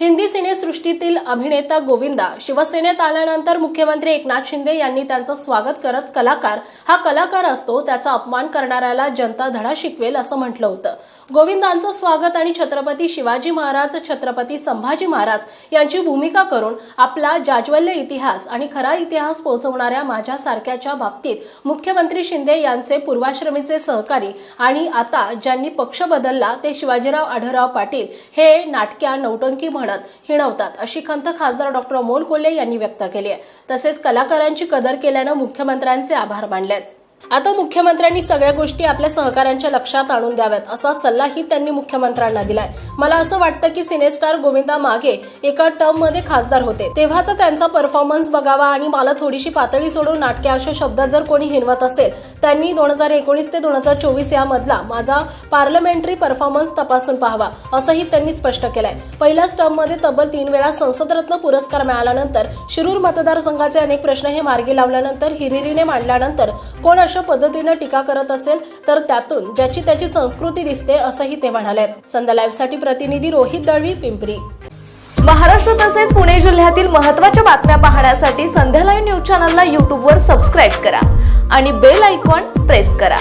हिंदी सिनेसृष्टीतील अभिनेता गोविंदा शिवसेनेत आल्यानंतर मुख्यमंत्री एकनाथ शिंदे यांनी त्यांचं स्वागत करत कलाकार हा कलाकार असतो त्याचा अपमान करणाऱ्याला जनता धडा शिकवेल असं म्हटलं होतं. गोविंदांचं स्वागत आणि छत्रपती शिवाजी महाराज छत्रपती संभाजी महाराज यांची भूमिका करून आपला जाज्वल्य इतिहास आणि खरा इतिहास पोहोचवणाऱ्या माझ्यासारख्याच्या बाबतीत मुख्यमंत्री शिंदे यांचे पूर्वाश्रमीचे सहकारी आणि आता ज्यांनी पक्ष बदलला ते शिवाजीराव आढळराव पाटील हे नाटक्या नौटंकी म्हणत हिणवतात. अशी खंत खासदार डॉक्टर अमोल कोल्हे यांनी व्यक्त केली आहे. तसेच कलाकारांची कदर केल्यानं मुख्यमंत्र्यांचे आभार मानले आहेत आता मुख्यमंत्र्यांनी सगळ्या गोष्टी आपल्या सहकाऱ्यांच्या लक्षात आणून द्याव्यात असा सल्लाही त्यांनी मुख्यमंत्र्यांना दिलाय. मला असं वाटतं की सिनेस्टार गोविंदा मागे एका टर्ममध्ये खासदार होते. तेव्हाचा त्यांचा परफॉर्मन्स बघावा आणि मला थोडीशी पातळी सोडून नाटके अशा शब्द जर कोणी हिनवत असेल त्यांनी दोन हजार एकोणीस ते दोन हजार चोवीस यामधला माझा पार्लमेंटरी परफॉर्मन्स तपासून पाहावा असंही त्यांनी स्पष्ट केलंय. पहिल्याच टर्ममध्ये तब्बल तीन वेळा संसदरत्न पुरस्कार मिळाल्यानंतर शिरूर मतदारसंघाचे अनेक प्रश्न हे मार्गी लावल्यानंतर हिरिरीने मांडल्यानंतर कोण अशा पद्धतीनं टीका करत असेल तर त्यातून ज्याची त्याची संस्कृती दिसते असंही ते म्हणाले संध्या लाईव्हसाठी प्रतिनिधी रोहित दळवी पिंपरी. महाराष्ट्र तसेच पुणे जिल्ह्यातील महत्त्वाच्या बातम्या पाहण्यासाठी संध्या लाईव्ह न्यूज चॅनलला यूट्यूबवर सबस्क्राईब करा आणि बेल आयकॉन प्रेस करा.